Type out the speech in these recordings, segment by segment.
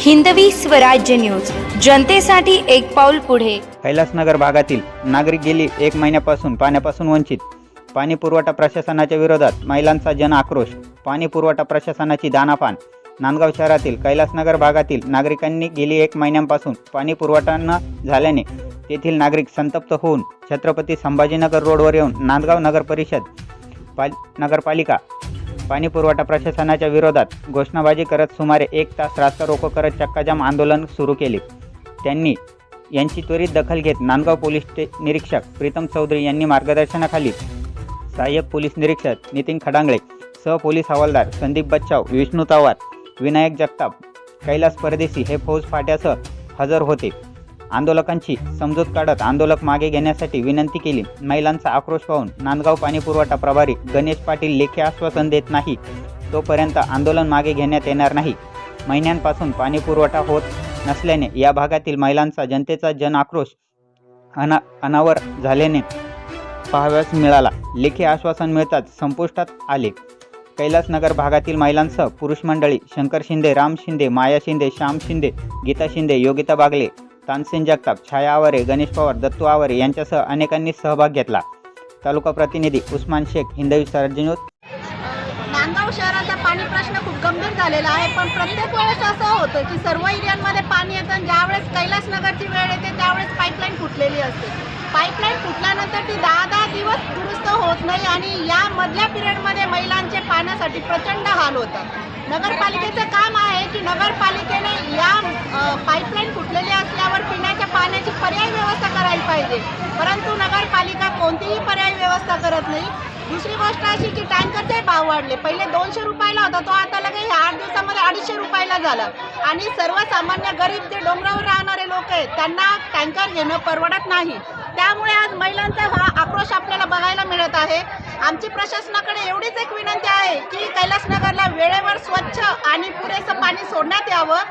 Hindavi Swarajya news. जनतेसाठी एक पाऊल पुढे. कैलासनगर भागातील नागरिक गेली एक महिन्यापासून पाण्यापासून वंचित. पाणी पुरवठा प्रशासनाच्या विरोधात महिलांचा जन आक्रोश. पाणी पुरवठा प्रशासनाची दानापान. नांदगाव शहरातील कैलासनगर भागातील नागरिकांनी गेली एक महिन्यांपासून पाणी पुरवठा न झाल्याने तेथील नागरिक संतप्त होऊन छत्रपती संभाजीनगर रोडवर येऊन नांदगाव नगर परिषद पाल नगरपालिका पाणी पुरवठा प्रशासनाच्या विरोधात घोषणाबाजी करत सुमारे एक तास रास्ता रोको करत चक्काजाम आंदोलन सुरू केले. त्यांनी यांची त्वरित दखल घेत नांदगाव पोलीस स्टे निरीक्षक प्रीतम चौधरी यांनी मार्गदर्शनाखाली सहाय्यक पोलीस निरीक्षक नितीन खडांगळे सह पोलीस हवालदार संदीप बच्चाव विष्णू तवार विनायक जगताप कैलास परदेशी हे फौज फाट्यासह हजर होते. आंदोलकांची समजूत काढत आंदोलक मागे घेण्यासाठी विनंती केली. महिलांचा आक्रोश पाहून नांदगाव पाणीपुरवठा प्रभारी गणेश पाटील लेखी आश्वासन देत नाही. तोपर्यंत आंदोलन मागे घेण्यात येणार नाही. महिन्यांपासून पाणीपुरवठा होत नसल्याने या भागातील महिलांचा जनतेचा जन आक्रोश अना अनावर झाल्याने पाहाव्यास मिळाला. लेखी आश्वासन मिळताच संपुष्टात आले. कैलासनगर भागातील महिलांसह पुरुष मंडळी शंकर शिंदे राम शिंदे माया शिंदे श्याम शिंदे गीता शिंदे योगिता बागले तानसेन जगताप छाया आवारे गणेश पवार दत्तू आवारे यांच्यासह अनेकांनी सहभाग घेतला. तालुका प्रतिनिधी उस्मान शेख हिंदवी स्वराज्य नांदगाव शहराचा पाणी प्रश्न खूप गंभीर झालेला आहे पण प्रत्येक वेळेस असं होतं की सर्व एरियांमध्ये पाणी येतं आणि ज्यावेळेस कैलासनगरची वेळ येते त्यावेळेस पाईपलाईन फुटलेली असते. पाईपलाईन फुटल्यानंतर ती दहा दहा दिवस दुरुस्त होत नाही आणि या मधल्या पिरियडमध्ये महिलांचे पाण्यासाठी प्रचंड हाल होतात. नगरपालिकेचं काम आहे की नगरपालिकेने या पाईपलाईन फुट असल्यावर पिण्याच्या पाण्याची पर्यायी व्यवस्था करायला पाहिजे. परंतु नगरपालिका कोणतीही पर्यायी व्यवस्था करत नाही. दुसरी गोष्ट अशी की टँकरचे भाव वाढले. पहिले दोनशे रुपयाला होता तो आता लगेच आठ दिवसामध्ये अडीचशे रुपयाला झाला. आणि सर्वसामान्य गरीब जे डोंगरावर राहणारे लोक आहेत त्यांना टँकर घेणं परवडत नाही. त्यामुळे आज महिलांचा हा आक्रोश आपल्याला बघायला मिळत आहे. आमची प्रशासनाकडे एवढीच एक विनंती आहे की कैलासनगरला वेळेवर स्वच्छ आणि पुरेसं पाणी सोडण्यात यावं.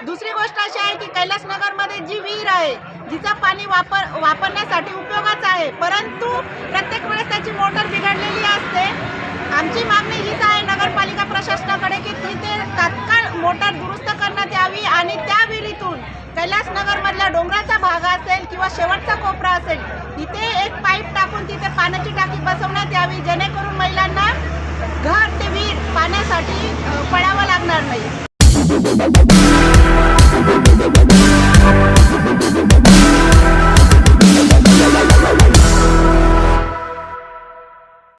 दुसरी गोष्ट अशी आहे की कैलासनगरमध्ये जी विहीर आहे जिचं पाणी वापर वापरण्यासाठी उपयोगाचं आहे. परंतु प्रत्येक वेळेस त्याची मोटर बिघडलेली असते. आमची मागणी हीच आहे नगरपालिका प्रशासनाकडे की तिथे तात्काळ मोटर दुरुस्त करण्यात यावी आणि त्या कैलासनगरमधला कैलासनगरमधल्या डोंगराचा भाग असेल किंवा शेवटचा कोपरा असेल तिथे एक पाईप टाकून तिथे पाण्याची टाकी बसवण्यात यावी जेणेकरून महिलांना घर ते वीर पाण्यासाठी पळावं पडावं लागणार नाही.